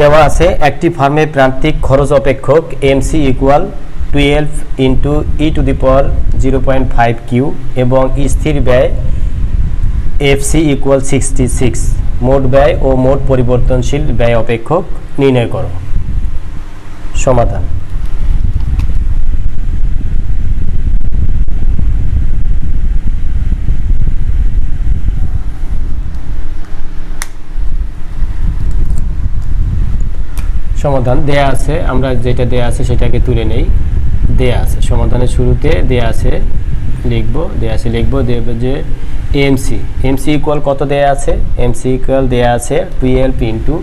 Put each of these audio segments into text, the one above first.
দেওয়া আছে, একটি ফার্মে প্রান্তিক খরচ অপেক্ষক MC equal twelve into e to the power zero point five Q এবং স্থির ব্যয় এফসি ইকুয়াল সিক্সটি সিক্স মোট ব্যয় ও মোট পরিবর্তনশীল ব্যয় অপেক্ষক নির্ণয় করো। সমাধান। সমাধান দেয়া আছে, আমরা যেটা দেয়া আছে সেটাকে তুলে নেই। দেয়া আছে। সমাধানের শুরুতে দেয়া আছে লিখব, দেয়া আছে লিখব যে এমসি এমসি ইকুয়াল কত দেয়া আছে? এমসি ইকুয়াল দেয়া আছে twelve into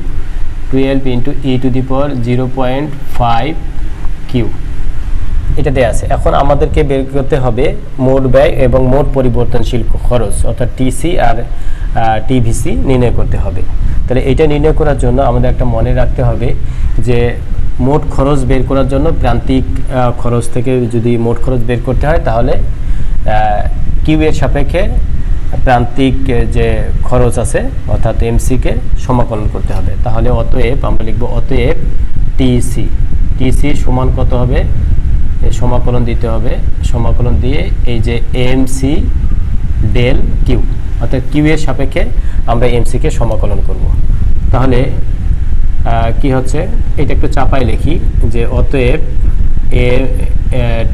twelve into e to the power zero point five Q এটা দেয়া আছে। এখন আমাদেরকে বের করতে হবে মোট ব্যয় এবং মোট পরিবর্তনশীল খরচ, অর্থাৎ টিসি আর টিভিসি নির্ণয় করতে হবে। তাহলে এটা নির্ণয় করার জন্য আমাদের একটা মনে রাখতে হবে যে মোট খরচ বের করার জন্য প্রান্তিক খরচ থেকে যদি মোট খরচ বের করতে হয় তাহলে কিউ এর সাপেক্ষে প্রান্তিক যে খরচ আছে অর্থাৎ এমসিকে সমাকলন করতে হবে। তাহলে অতএব আমরা লিখব অতএব টিসি। টিসি সমান কত হবে? সমাকলন দিতে হবে। সমাকলন দিয়ে এই যে এম সি ডেল কিউ অর্থাৎ কিউ এর সাপেক্ষে আমরা এমসিকে সমাকলন করব। তাহলে কি হচ্ছে? এটা একটু চাপাই লিখি যে অতএব এ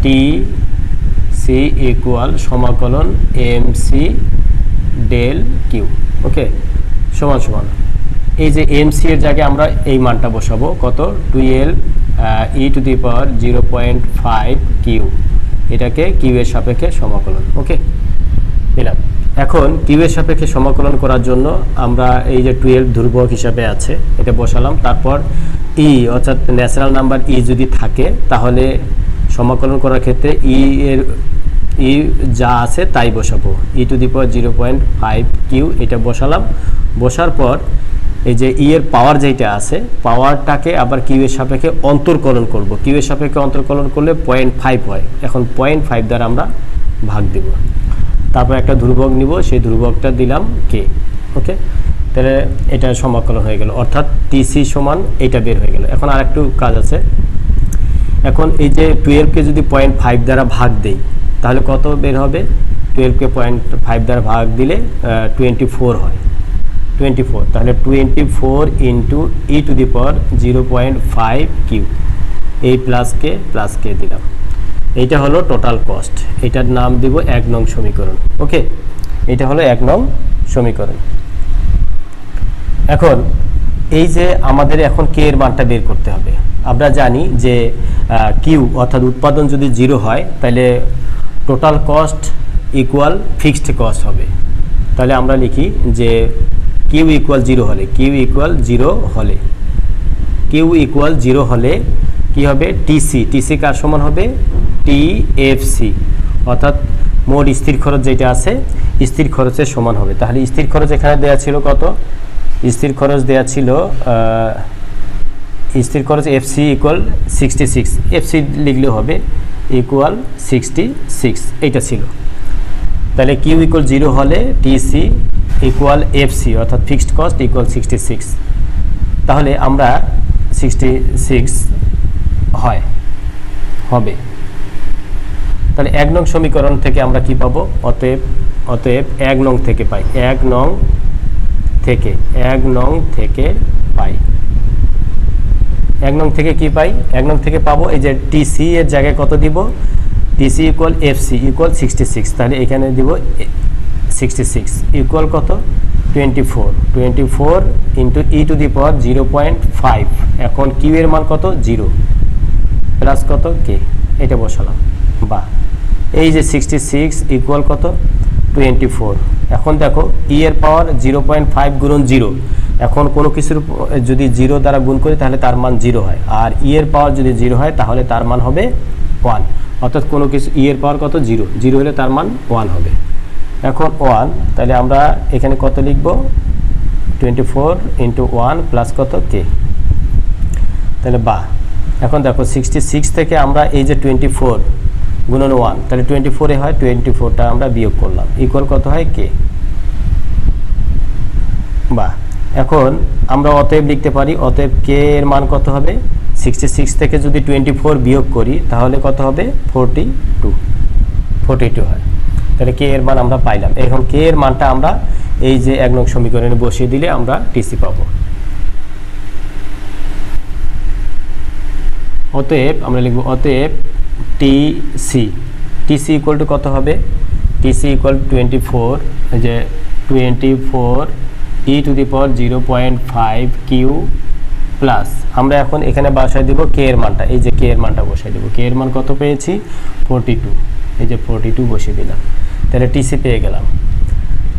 টি সি ইকুয়াল সমাকলন M C del Q okay সমান সমান। এই যে এম সি এর জায়গায় আমরা এই মানটা বসাবো, কত? Twelve e to the power zero point five Q এটাকে কিউ এর সাপেক্ষে সমাকলন ওকে দিলাম এখন কিউ এর সাপেক্ষে সমাকলন করার জন্য আমরা এই যে টুয়েলভ ধ্রুবক হিসাবে আছে, এটা বসালাম। তারপর ই অর্থাৎ ন্যাচারাল নাম্বার ই যদি থাকে, তাহলে সমাকলন করার ক্ষেত্রে ই এর ই যা আছে তাই বসাবো। E to the power zero point five Q এটা বসালাম। বসার পর এই যে ই এর পাওয়ার যেটা আছে পাওয়ারটাকে আবার কিউ সাপেক্ষে অন্তর্কলন করব। কিউ সাপেক্ষে অন্তর্কলন করলে পয়েন্ট ফাইভ হয়। এখন পয়েন্ট ফাইভ দ্বারা আমরা ভাগ দেব। তারপর একটা ধ্রুবক নিব, সেই ধ্রুবকটা দিলাম কে ওকে তাহলে এটা সমাকলন হয়ে গেল। অর্থাৎ টিসি সমান এটা বের হয়ে গেল। এখন আর একটু কাজ আছে। এখন এই যে টুয়েলভকে যদি পয়েন্ট ফাইভ দ্বারা ভাগ দেই, তাহলে কত বের হবে? টুয়েলভকে পয়েন্ট ফাইভ দ্বারা ভাগ দিলে টোয়েন্টি ফোর হয়। টোয়েন্টি ফোর তাহলে twenty four into e to the power zero point five Q এই প্লাসকে প্লাসকে দিলাম। এইটা হলো টোটাল কস্ট এটার নাম দিব এক নং সমীকরণ। ওকে এটা হলো এক নং সমীকরণ। এখন, এই যে আমাদের এখন কে এর মানটা বের করতে হবে। আমরা জানি যে কিউ অর্থাৎ উৎপাদন যদি জিরো হয়, তাহলে total cost equal fixed cost হবে। তাহলে আমরা লিখি যে কিউ ইকুয়াল জিরো হলে কিউ ইকুয়াল জিরো হলে। কিউ ইকুয়াল জিরো হলে কি হবে? টিসি টিসি কার সমান হবে? টিএফসি অর্থাৎ মোট স্থির খরচ যেটা আছে, স্থির খরচের সমান হবে। তাহলে স্থির খরচ এখানে দেওয়া ছিল কত? স্থির খরচ দেওয়া ছিল স্থির খরচ FC equal sixty six FC লিখলেও হবে ইকুয়াল সিক্সটি সিক্স এইটা ছিল। তাহলে কিউ ইকুয়াল জিরো হলে টিসি ইকুয়াল এফসি অর্থাৎ fixed cost equal sixty six তাহলে আমরা সিক্সটি সিক্স হয়, হবে। তাহলে এক নং সমীকরণ থেকে আমরা কি পাবো? অতএব অতএব এক নং থেকে পাই। এক নং থেকে, এক নং থেকে পাই। এক নং থেকে কি পাই? এক নং থেকে পাবো এই যে টিসি এর জায়গায় কত দিব? TC equal FC equal sixty six তাহলে এখানে দিব সিক্সটি সিক্স ইকুয়াল কত? Twenty four twenty four into e to the power zero point five এখন কিউ এর মান কত? জিরো প্লাস কত? কে এটা বসালাম। বা এই যে সিক্সটি সিক্স ইকুয়াল কত? টোয়েন্টি ফোর এখন দেখো ই এর পাওয়ার জিরো পয়েন্ট ফাইভ গুণন জিরো এখন কোনো কিছুর যদি জিরো দ্বারা গুণ করি, তাহলে তার মান জিরো হয়। আর ই এর পাওয়ার যদি জিরো হয়, তাহলে তার মান হবে ওয়ান অর্থাৎ কোনো কিছু ই এর পাওয়ার কত? জিরো জিরো হলে তার মান ওয়ান হবে। এখন ওয়ান তাহলে আমরা এখানে কত লিখব? Twenty four into one plus কত? কে তাহলে বা। এখন দেখো সিক্সটি সিক্স থেকে আমরা এই যে টোয়েন্টি ফোর গুণন ওয়ান, তাহলে টোয়েন্টি ফোরে হয় টোয়েন্টি ফোরটা আমরা বিয়োগ করলাম। ইকুয়াল কত হয়? কে বা এখন আমরা অতএব লিখতে পারি, অতএব কে এর মান কত হবে? সিক্সটি সিক্স থেকে যদি টোয়েন্টি ফোর বিয়োগ করি, তাহলে কত হবে? ফোরটি টু ফোরটি টু হয়। তাহলে কে এর মান আমরা পাইলাম। এখন কে এর মানটা আমরা এই যে এক নং সমীকরণে বসিয়ে দিলে আমরা টিসি পাবো। অতএব, আমরা লিখব অতএব T C TC equal to কত হবে? টিসি ইকুয়াল টোয়েন্টি ফোর যে twenty four e to the power zero point five Q plus আমরা এখন এখানে বাসায় দেবো কে এর মানটা, এই যে কে এর মানটা বসাই দেবো। কে এর মান কত পেয়েছি? ফোরটি টু এই যে ফোরটি টু বসিয়ে দিলাম। তাহলে টিসি পেয়ে গেলাম।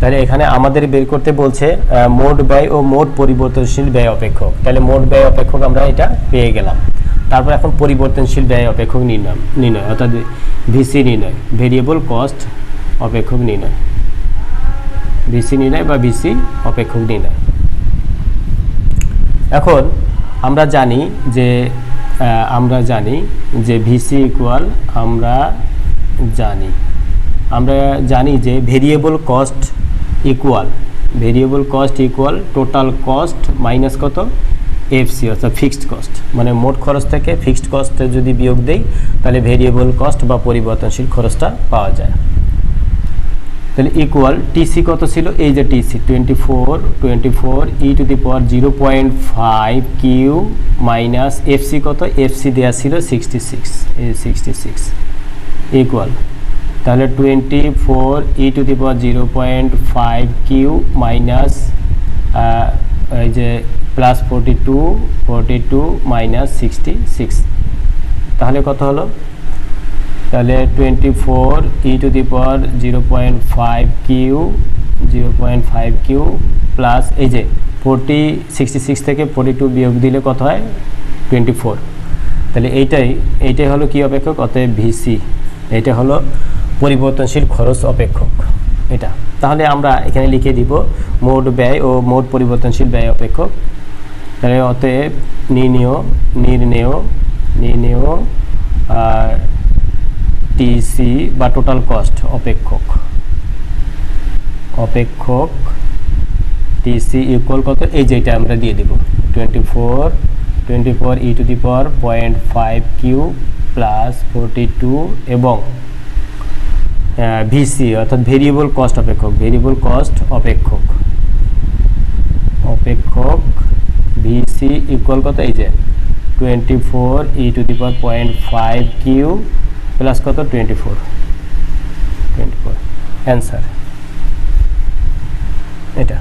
তাহলে এখানে আমাদের বের করতে বলছে মোট ব্যয় ও মোট পরিবর্তনশীল ব্যয় অপেক্ষক। তাহলে মোট ব্যয় অপেক্ষক আমরা এটা পেয়ে গেলাম। তারপর এখন পরিবর্তনশীল ব্যয় অপেক্ষক নির্ণয় নির্ণয়, অর্থাৎ ভিসি নির্ণয় ভেরিয়েবল কস্ট অপেক্ষক নির্ণয়। ভিসি নির্ণয় বা ভিসি অপেক্ষক নির্ণয়। এখন আমরা জানি যে আমরা জানি যে ভিসি ইকুয়াল আমরা জানি। আমরা জানি যে variable cost equal variable cost equal total cost minus কত? এফসি অর্থাৎ ফিক্সড কস্ট মানে মোট খরচ থেকে ফিক্সড কস্ট যদি বিয়োগ দেই, তাহলে ভেরিয়েবল কস্ট বা পরিবর্তনশীল খরচটা পাওয়া যায়। তাহলে ইকুয়াল টিসি কত ছিল? এই যে TC twenty four twenty four e to the power zero point five Q minus FC কত? এফসি দেওয়া ছিল sixty six sixty six equal তাহলে twenty four e to the power zero point five Q minus এই যে plus forty two forty two minus sixty six. তাহলে কত হলো? তাহলে twenty four e to the power zero point five Q zero point five Q plus এই যে forty sixty six থেকে forty two বিয়োগ দিলে কত হয়? Twenty four. তাহলে এইটাই এইটাই হলো কি অপেক্ষক? অতএব ভিসি এটা হলো পরিবর্তনশীল খরচ অপেক্ষক। এটা। তাহলে আমরা এখানে লিখে দিব, মোট ব্যয় ও মোট পরিবর্তনশীল ব্যয় অপেক্ষক। তাহলে অতএব নির্ণেয় নির্ণেয় নির্ণেয়, আর টিসি বা টোটাল কস্ট অপেক্ষক। অপেক্ষক টিসি ইকুয়াল কত? এই যেটা আমরা দিয়ে দেব। Twenty four twenty four e to the power point five Q plus forty two এবং ভিসি অর্থাৎ ভেরিয়েবল কস্ট অপেক্ষক ভেরিয়েবল কস্ট অপেক্ষক। অপেক্ষক ভিসি ইকুয়াল কত? এই যে twenty four e to the power point five Q plus কত? Twenty four twenty four answer এটা।